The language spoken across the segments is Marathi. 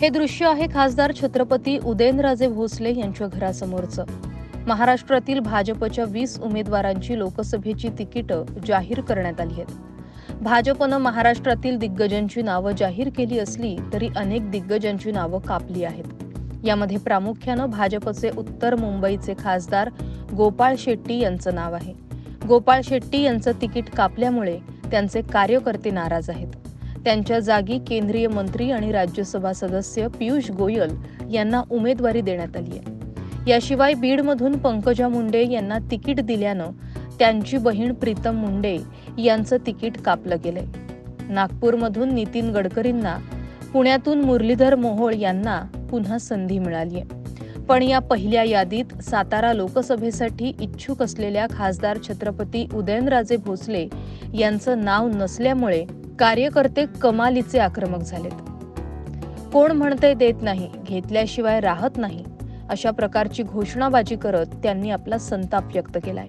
हे दृश्य आहे खासदार छत्रपती उदयनराजे भोसले यांच्या घरासमोरचं. महाराष्ट्रातील भाजपच्या वीस उमेदवारांची लोकसभेची तिकीटं जाहीर करण्यात आली आहेत. भाजपनं महाराष्ट्रातील दिग्गजांची नावं जाहीर केली असली तरी अनेक दिग्गजांची नावं कापली आहेत. यामध्ये प्रामुख्यानं भाजपचे उत्तर मुंबईचे खासदार गोपाळ शेट्टी यांचं नाव आहे. गोपाळ शेट्टी यांचं तिकीट कापल्यामुळे त्यांचे कार्यकर्ते नाराज आहेत. त्यांच्या जागी केंद्रीय मंत्री आणि राज्यसभा सदस्य पियुष गोयल यांना उमेदवारी देण्यात आली आहे. याशिवाय बीडमधून पंकजा मुंडे यांना तिकीट दिल्यानं त्यांची बहीण प्रीतम मुंडे यांचं तिकीट कापलं गेलंय. नागपूरमधून नितीन गडकरींना पुण्यातून मुरलीधर मोहोळ यांना पुन्हा संधी मिळाली आहे. पण या पहिल्या यादीत सातारा लोकसभेसाठी इच्छुक असलेल्या खासदार छत्रपती उदयनराजे भोसले यांचं नाव नसल्यामुळे कार्यकर्ते कमालीचे आक्रमक झालेत. कोण म्हणते देत नाही घेतल्याशिवाय राहत नाही अशा प्रकारची घोषणाबाजी करत त्यांनी आपला संताप व्यक्त केलाय.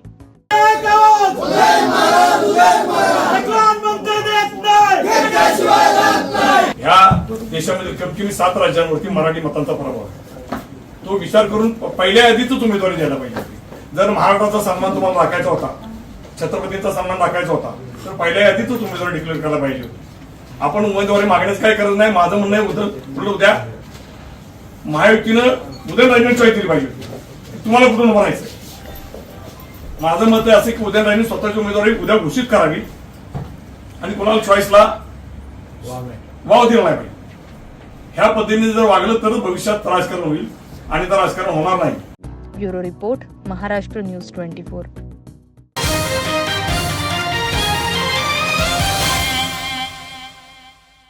ह्या देशामध्ये कमकिमी सात राज्यांवरती मराठी मतांचा प्रभाव आहे. तो विचार करून पहिल्या यादीतच उमेदवारी द्यायला पाहिजे. जर महाराष्ट्राचा सन्मान तुम्हाला राखायचा होता छत्रपतींचा सन्मान राखायचा होता तर पहिल्या यादीतच उमेदवारी डिक्लेअर करायला पाहिजे. होती आपण उमेदवारी मागण्यास काही करत नाही माझं म्हणणं आहे उद्या महायुतीनं उदयनराजेंना चॉईस दिली पाहिजे. तुम्हाला कुठून राहायचं माझं मत आहे असं की उदयनराजेंनी स्वतःची उमेदवारी उद्या घोषित करावी आणि कोणाला चॉईसला वाव दिला नाही पाहिजे. ह्या पद्धतीने जर वागलं तरच भविष्यात राजकारण होईल. आणि तर राजकारण होणार नाही. Bureau report Maharashtra news twenty four.